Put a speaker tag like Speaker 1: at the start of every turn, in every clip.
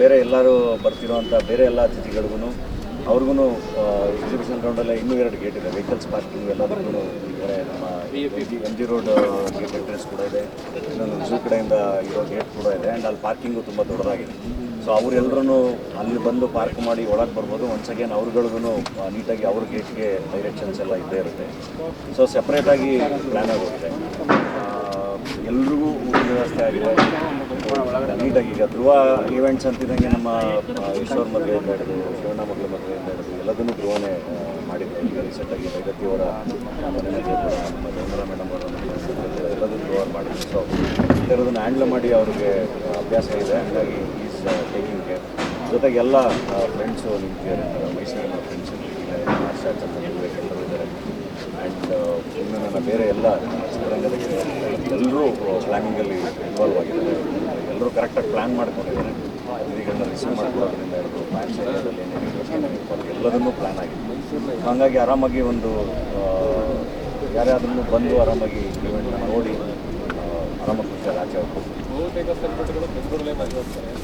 Speaker 1: ಬೇರೆ ಎಲ್ಲರೂ ಬರ್ತಿರೋಂಥ ಬೇರೆ ಎಲ್ಲ ಅತಿಥಿಗಳಿಗೂ, ಅವ್ರಿಗೂ ಎಕ್ಸಿಬಿಷನ್ ಗ್ರೌಂಡಲ್ಲೇ ಇನ್ನೂ ಎರಡು ಗೇಟ್ ಇದೆ. ವೆಹಿಕಲ್ಸ್ ಪಾರ್ಕಿಂಗ್ ಎಲ್ಲದಕ್ಕೂ ಈ ನಮ್ಮ M G road gate entrance ಕೂಡ ಇದೆ. ಇನ್ನೊಂದು ಝೂ ಕಡೆಯಿಂದ ಇರೋ ಗೇಟ್ ಕೂಡ ಇದೆ. ಆ್ಯಂಡ್ ಅಲ್ಲಿ ಪಾರ್ಕಿಂಗು ತುಂಬ ದೊಡ್ಡದಾಗಿದೆ. ಸೊ ಅವರೆಲ್ಲರೂ ಅಲ್ಲಿ ಬಂದು ಪಾರ್ಕ್ ಮಾಡಿ ಒಳಗೆ ಬರ್ಬೋದು. ಒನ್ಸ್ ಅಗೇನ್ ಅವ್ರುಗಳಿಗೂ ನೀಟಾಗಿ ಅವ್ರ ಗೇಟ್ಗೆ ಡೈರೆಕ್ಷನ್ಸ್ ಎಲ್ಲ ಇದ್ದೇ ಇರುತ್ತೆ. ಸೊ ಸಪ್ರೇಟಾಗಿ ಪ್ಲ್ಯಾನ್ ಆಗೋಗಿದೆ. ಎಲ್ರಿಗೂ ಊಟದ ವ್ಯವಸ್ಥೆ ಆಗಿದೆ. ನೀಟಾಗಿ ಈಗ ಧ್ರುವ ಈವೆಂಟ್ಸ್ ಅಂತಿದ್ದಂಗೆ ನಮ್ಮ ಈಶ್ವರ ಮದುವೆಯಿಂದ ಹಿಡಿದು, ಶಿವಣ್ಣ ಮಗಳ ಮದುವೆಯಿಂದ ಹಿಡಿದು ಎಲ್ಲದನ್ನು ಧ್ರುವನೇ ಮಾಡಿದ್ದೆ ಈಗ ರೀಸೆಂಟಾಗಿ ಭೈರತಿ ಅವರ ಮನೆ ಮದುವೆ ಕೂಡ ಮೇಡಮ್ ಅವರ ಎಲ್ಲದನ್ನು ಧ್ರುವ ಮಾಡಿದ್ರು. ಸೊ ಇದರದನ್ನು ಹ್ಯಾಂಡ್ಲ್ ಮಾಡಿ ಅವ್ರಿಗೆ ಅಭ್ಯಾಸ ಇದೆ. ಹಾಗಾಗಿ ಈಸ್ ಟೇಕಿಂಗ್ ಕೇರ್ ಜೊತೆಗೆ ಎಲ್ಲ ಫ್ರೆಂಡ್ಸು ನಿಂತಿದ್ದಾರೆ ಮೈಸೂರಿನ ಫ್ರೆಂಡ್ಸ್ ವಿವೇಕ್ ಎಲ್ಲರೂ ಇದ್ದಾರೆ. ಆ್ಯಂಡ್ ಇನ್ನು ನನ್ನ ಬೇರೆ ಎಲ್ಲ, ಚಿತ್ರರಂಗದ ಎಲ್ಲರೂ ಪ್ಲಾನಿಂಗಲ್ಲಿ ಇನ್ವಾಲ್ವ್ ಆಗಿದ್ದಾರೆ. ಎಲ್ಲರೂ ಕರೆಕ್ಟಾಗಿ ಪ್ಲ್ಯಾನ್ ಮಾಡ್ಕೊಂಡಿದ್ದಾರೆ. ಅತಿಥಿಗಳನ್ನ ರಿಸೀವ್ ಮಾಡ್ಕೊಳ್ಳೋದ್ರಿಂದ ಹಿಡಿದು ಏನೇನು ಎಲ್ಲದನ್ನೂ ಪ್ಲ್ಯಾನ್ ಆಗಿದೆ. ಹಾಗಾಗಿ ಆರಾಮಾಗಿ ಒಂದು ಯಾರ್ಯಾದ್ರೂ ಯಾರೇ ಅದನ್ನು ಬಂದು ಆರಾಮಾಗಿ ಈವೆಂಟ್ನ ನೋಡಿ ಆರಾಮಾಗಿ ಖುಷಿಯಾಗಿ ಆಚೆ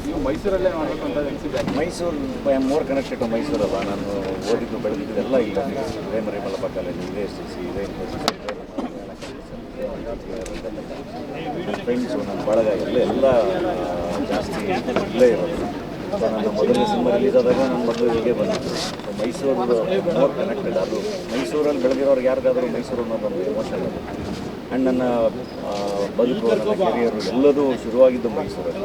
Speaker 2: ನೀವು ಮೈಸೂರಲ್ಲೇ ಮಾಡಬೇಕು ಅಂತ ಅನಿಸಿದೆ
Speaker 1: Mysuru I am more connected to ಮೈಸೂರಲ್ಲ ನಾನು ಓದಿದ್ದು ಬೆಳೆದಿದ್ದೆಲ್ಲ ಇಲ್ಲ ಇದೇ ಮರಿಮಲ್ಲಪ್ಪ ಕಾಲೇಜು ಇದೇ ಎಸ್ ಸಿ ಸಿ ಇದೇ ಇನ್ಫೋಸಿಸ್ ಫ್ರೆಂಡ್ಸು ನನ್ನ ಬಳಗ ಎಲ್ಲ ಎಲ್ಲ ಜಾಸ್ತಿ ಇಲ್ಲೇ ಇರೋದು. ಸೊ ನನ್ನ ಮೊದಲನೇ ಸಿನಿಮಾ ರಿಲೀಸ್ ಆದಾಗ ನನ್ನ ಮೊದಲು ಹೀಗೆ ಸೊ ಮೈಸೂರು ಮೋರ್ ಕನೆಕ್ಟೆಡ್ ಅದು ಮೈಸೂರಲ್ಲಿ ಬೆಳೆದಿರೋರ್ಗೆ ಯಾರಿಗಾದರೂ ಮೈಸೂರು ಅನ್ನೋದೊಂದು ಎಮೋಷನ್ ಅದು ಆ್ಯಂಡ್ ನನ್ನ ಬದುಕು ನನ್ನ ಕೆರಿಯರು ಎಲ್ಲದೂ ಶುರುವಾಗಿದ್ದು ಮೈಸೂರಲ್ಲಿ.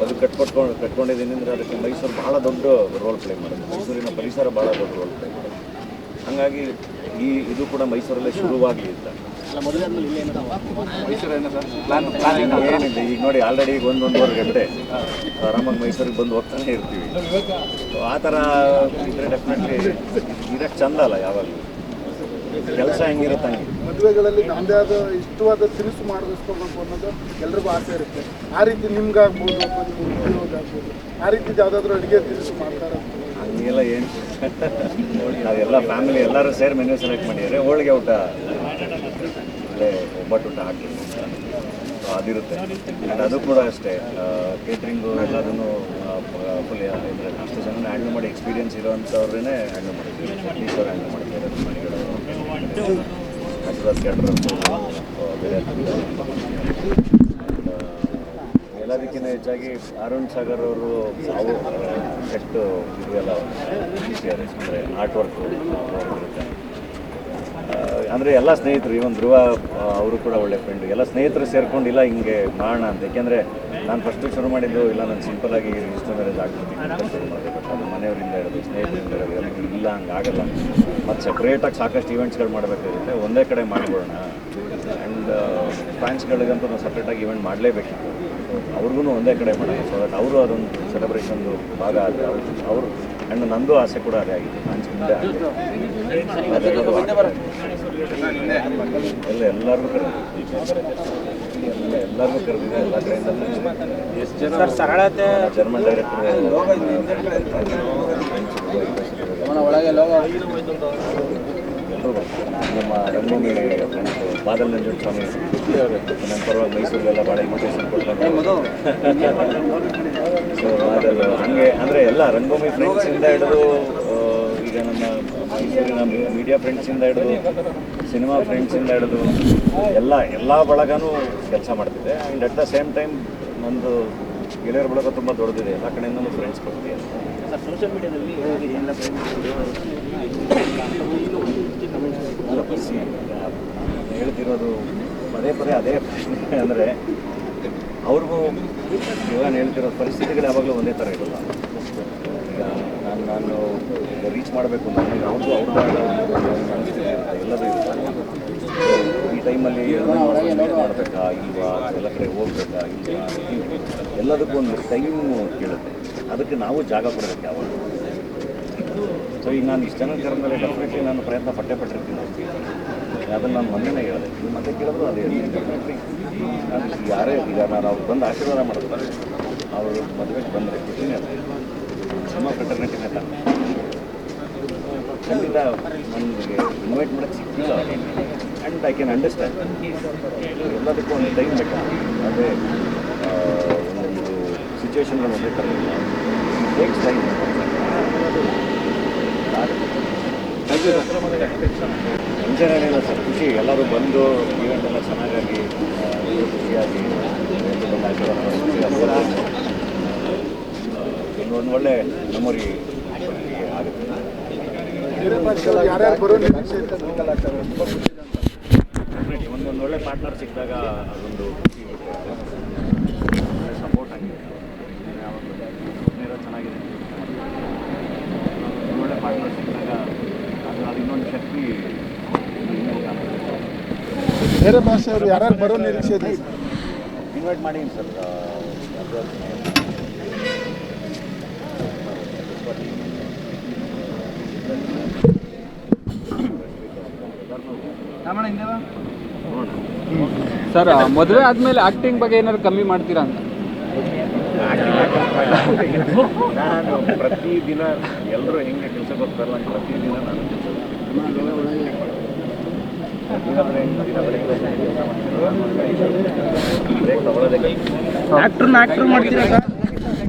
Speaker 1: ಬದುಕು ಕಟ್ಕೊಟ್ಕೊಂಡು ಕಟ್ಕೊಂಡಿದ್ದೀನಿ ಅಂದರೆ ಅದಕ್ಕೆ ಮೈಸೂರು ಭಾಳ ದೊಡ್ಡ ರೋಲ್ ಪ್ಲೇ ಮಾಡೋದು. ಮೈಸೂರಿನ ಪರಿಸರ ಭಾಳ ದೊಡ್ಡ ರೋಲ್ ಪ್ಲೇ ಮಾಡೋದು. ಹಾಗಾಗಿ ಈ, ಇದು ಕೂಡ ಮೈಸೂರಲ್ಲೇ ಶುರುವಾಗಲಿ ಅಂತ ಏನಿಲ್ಲ. ಈಗ ನೋಡಿ ಆಲ್ರೆಡಿ ಈಗ ಒಂದು ಒಂದೂವರೆ ಗಂಟೆ ಆರಾಮಾಗಿ ಮೈಸೂರಿಗೆ ಬಂದು ಹೋಗ್ತಾನೆ ಇರ್ತೀವಿ. ಸೊ ಆ ಥರ ಇದ್ರೆ ಡೆಫಿನೆಟ್ಲಿ ಇದಕ್ಕೆ ಚಂದ ಅಲ್ಲ ಯಾವಾಗಲೂ. ಕೆಲಸ ಹೆಂಗಿರುತ್ತೆ ಹಂಗೆ.
Speaker 3: ಮದುವೆಗಳಲ್ಲಿ ನಮ್ಮದೇ ಆದ ಇಷ್ಟವಾದ ತಿನಿಸು ಮಾಡಿಸ್ಕೋಬೇಕು ಅನ್ನೋದು ಎಲ್ರಿಗೂ ಆಸೆ ಇರುತ್ತೆ. ಆ ರೀತಿ ನಿಮ್ಗಾಗ್ಬೋದು ಆಗ್ಬೋದು ಆ ರೀತಿ ಯಾವುದಾದ್ರೂ ಅಡುಗೆ ತಿನಿಸು ಮಾಡ್ತಾರೆ
Speaker 1: ಹಂಗೆಲ್ಲ ಏನು? ನಾವೆಲ್ಲ ಫ್ಯಾಮಿಲಿ ಎಲ್ಲರೂ ಸೇರಿ ಮೆನ್ಯೂ ಸೆಲೆಕ್ಟ್ ಮಾಡಿದರೆ ಹೋಳಿಗೆ ಊಟ. ಒಬ್ಬಟ್ಟು ಊಟ ಹಾಕಿ ಅದಿರುತ್ತೆ. ಆ್ಯಂಡ್ ಅದು ಕೂಡ ಅಷ್ಟೇ ಕೇಟ್ರಿಂಗು ಎಲ್ಲದನ್ನು ಫುಲ್ ಅಷ್ಟು ಜನ ಹ್ಯಾಂಡಲ್ ಮಾಡಿ ಎಕ್ಸ್ಪೀರಿಯನ್ಸ್ ಇರೋವಂಥವ್ರನ್ನೇ ಹ್ಯಾಂಡಲ್ ಮಾಡಿದ್ದೀವಿ. ಟೆಕ್ನೀಷಿಯರ್ ಹ್ಯಾಂಡಲ್ ಮನೆಗಳು ಹಸಿರಾಜ್ ಕ್ಯಾಟ್ರಸ್ ಬೇರೆ ಎಲ್ಲದಕ್ಕಿಂತ ಹೆಚ್ಚಾಗಿ ಅರುಣ್ ಸಾಗರ್ ಅವರು ಸಾವು ಕೆಟ್ಟು ಇದೆಲ್ಲ ಅಂದರೆ ಆರ್ಟ್ ವರ್ಕ್ ಇರುತ್ತೆ. ಅಂದರೆ ಎಲ್ಲ ಸ್ನೇಹಿತರು ಇವನ್ ಧ್ರುವ ಅವರು ಕೂಡ ಒಳ್ಳೆ ಫ್ರೆಂಡ್ ಎಲ್ಲ ಸ್ನೇಹಿತರು ಸೇರ್ಕೊಂಡು ಇಲ್ಲ, ಹಿಂಗೆ ಮಾಡೋಣ ಅಂತ. ಯಾಕೆಂದರೆ ನಾನು ಫಸ್ಟು ಶುರು ಮಾಡಿದ್ದು ಇಲ್ಲ, ನಾನು ಸಿಂಪಲಾಗಿ ಇಷ್ಟು ಮ್ಯಾರೇಜ್ ಆಗ್ಬಿಡ್ತೀನಿ ಶುರು ಮಾಡಿದೆ. ಬಟ್ ಅದು ಮನೆಯವರಿಂದ ಇರೋದು, ಸ್ನೇಹಿತರಿಂದ ಇರೋದು ಇಲ್ಲ, ಹಂಗೆ ಆಗಲ್ಲ. ಮತ್ತು ಸಪ್ರೇಟಾಗಿ ಸಾಕಷ್ಟು ಈವೆಂಟ್ಸ್ಗಳು ಮಾಡಬೇಕಾಗುತ್ತೆ ಒಂದೇ ಕಡೆ ಮಾಡಿಬಿಡೋಣ ಆ್ಯಂಡ್ ಫ್ಯಾನ್ಸ್ಗಳಿಗಂತೂ ನಾವು ಸಪ್ರೇಟಾಗಿ ಇವೆಂಟ್ ಮಾಡಲೇಬೇಕಿತ್ತು. ಅವ್ರಿಗೂ ಒಂದೇ ಕಡೆ ಮಾಡೋಣ. ಸೊ ದಟ್ ಅವರು ಅದೊಂದು ಸೆಲೆಬ್ರೇಷನ್ದು ಭಾಗ ಆದರೆ ಅವರು ಅವರು ಆ್ಯಂಡ್ ನಂದು ಆಸೆ ಕೂಡ ಅದೇ ಆಗಿದೆ. ಅದೆಲ್ಲದು ಆಗ್ತದೆ. ಎಲ್ಲ ಎಲ್ಲರಿಗೂ ಎಲ್ಲರೂ ಎಲ್ಲ ಎಲ್ಲರಿಗೂ ಕರೆದಿದೆ. ಎಲ್ಲ ಕಡೆಯಿಂದ
Speaker 2: ಸರಳತೆ
Speaker 1: ಜರ್ಮನ್ ಡೈರೆಕ್ಟರ್ ನಮ್ಮ ರಂಗಭೂಮಿ ಬಾದಲ್ ನಂಜುಂಡ ಸ್ವಾಮಿ. ನನ್ನ ಪರವಾಗಿ ಮೈಸೂರಲ್ಲೆಲ್ಲ ಭಾಳ ಇನ್ವಿಟೇಷನ್ ಕೊಡ್ತಾರೆ ಬಾದಲ್ ಹಂಗೆ ಅಂದರೆ ಎಲ್ಲ ರಂಗಭೂಮಿ ಫ್ರೆಂಡ್ಸಿಂದ ಹಿಡಿದು ಆ, ಈಗ ನಮ್ಮ ಮೈಸೂರಿನ ಮೀಡಿಯಾ ಫ್ರೆಂಡ್ಸಿಂದ ಹಿಡಿದು ಸಿನಿಮಾ ಫ್ರೆಂಡ್ಸಿಂದ ಹಿಡಿದು ಎಲ್ಲ ಎಲ್ಲ ಬಳಗನೂ ಕೆಲಸ ಮಾಡ್ತಿದೆ. And at the same time ನಂದು ಗೆಳೆಯರ ಬಳಗ ತುಂಬ ದೊಡ್ಡದಿದೆ. ಎಲ್ಲ ಕಡೆಯಿಂದಲೂ ಫ್ರೆಂಡ್ಸ್ ಬರ್ತೀವಿ
Speaker 4: ಸೋಷಿಯಲ್ ಮೀಡಿಯಾದಲ್ಲಿ
Speaker 1: ಹೇಳ್ತಿರೋದು ಪದೇ ಪದೇ ಅದೇ ಪ್ರಶ್ನೆ. ಅಂದರೆ ಅವ್ರಿಗೂ ಇವಾಗ ಹೇಳ್ತಿರೋ ಪರಿಸ್ಥಿತಿಗಳು ಯಾವಾಗಲೂ ಒಂದೇ ಥರ ಇರಲ್ಲ ನಾನು ನಾನು ರೀಚ್ ಮಾಡಬೇಕು ನಾನು ಅವ್ರಿಗೂ ಅವ್ರ ಎಲ್ಲದೂ ಇರುತ್ತೆ ಈ ಟೈಮಲ್ಲಿ ಮಾಡಬೇಕಾ ಇಲ್ವಾ ಎಲ್ಲ ಕಡೆ ಹೋಗ್ಬೇಕಾ ಇಲ್ವಾ ಎಲ್ಲದಕ್ಕೂ ಒಂದು ಟೈಮು ಕೇಳುತ್ತೆ ಅದಕ್ಕೆ ನಾವು ಜಾಗ ಕೊಡಬೇಕು ಯಾವಾಗ ಸೊ ಈಗ ನಾನು ಇಷ್ಟು ಜನ ಕರೆದ್ಮೇಲೆ ಡೆಫಿನೆಟ್ಲಿ ನಾನು ಪ್ರಯತ್ನ ಪಟ್ಟೆ ಪಟ್ಟಿರ್ತೀನಿ ಅದನ್ನು ನಾನು ಮೊನ್ನೆನೇ ಹೇಳಿದೆ ಮತ್ತೆ ಕೇಳಿದ್ರು ಅದೇ ನಾನು ಯಾರೇ ನಾನು ಅವ್ರು ಬಂದು ಆಶೀರ್ವಾದ ಮಾಡ್ತಾರೆ. ಅವರು ಮದುವೆಗೆ ಬಂದರೆ ಖುಷಿನೇ ಅಲ್ಲ. ಸಿನಿಮಾ ಫೆಟರ್ನಿಟಿನೇ ತಾನೆ ಖಂಡಿತ ನನಗೆ ಇನ್ವೈಟ್ ಮಾಡೋಕ್ಕೆ ಸಿಕ್ಕಿಲ್ಲ. ಆ್ಯಂಡ್ ಐ ಕ್ಯಾನ್ ಅಂಡರ್ಸ್ಟ್ಯಾಂಡ್ ಎಲ್ಲದಕ್ಕೂ ಒಂದು ಟೈಮ್ ಬೇಕು. ಅದೇ ಒಂದೊಂದು ಸಿಚುವೇಶನ್ಗಳು ಬೇಕಾಗಿಲ್ಲ ಟೇಕ್ಸ್ ಟೈಮ್ ಏನಿಲ್ಲ ಸರ್ ಖುಷಿ. ಎಲ್ಲರೂ ಬಂದು ಈವೆಂಟ್ ಎಲ್ಲ ಚೆನ್ನಾಗಾಗಿ ಖುಷಿಯಾಗಿ, ಒಂದು ಒಳ್ಳೆ ಮೆಮೊರಿ ಆಗುತ್ತೆ. ಒಂದೊಂದು ಒಳ್ಳೆ ಪಾರ್ಟ್ನರ್ ಸಿಕ್ಕಿದಾಗ ಅದೊಂದು ಖುಷಿ ಒಳ್ಳೆ ಸಪೋರ್ಟ್ ಆಗಿದೆ ಯಾವಾಗಲೂ ನೇರ ಚೆನ್ನಾಗಿದೆ ಒಂದು ಒಳ್ಳೆ ಪಾರ್ಟ್ನರ್ ಸಿಕ್ಕಿದಾಗ ಅದು ಅದು ಇನ್ನೊಂದು ಶಕ್ತಿ ಇನ್ನೂ ಕಾಣುತ್ತೆ.
Speaker 3: ಬೇರೆ ಭಾಷೆಯವರು ಯಾರ್ಯಾರು ಬರೋ ನಿರೀಕ್ಷೆ ಇದೆ
Speaker 1: ಇನ್ವೈಟ್ ಮಾಡಿ ಸರ್
Speaker 2: ಸರ್ ಮದುವೆ ಆದ್ಮೇಲೆ ಆಕ್ಟಿಂಗ್ ಬಗ್ಗೆ ಏನಾದ್ರು ಕಮ್ಮಿ ಮಾಡ್ತೀರಾ ಅಂತ?
Speaker 1: ನಾನು ಪ್ರತಿದಿನ ಎಲ್ಲರೂ ಹೆಂಗೆ ಕೆಲಸ ಹೋಗ್ತಾರಲ್ಲ ಪ್ರತಿ ಪ್ರತಿದಿನ ನಾನು
Speaker 3: ಆಕ್ಟ್ರನ್ನ ಆಕ್ಟರ್ ಮಾಡ್ತೀರಾ ಸರ್?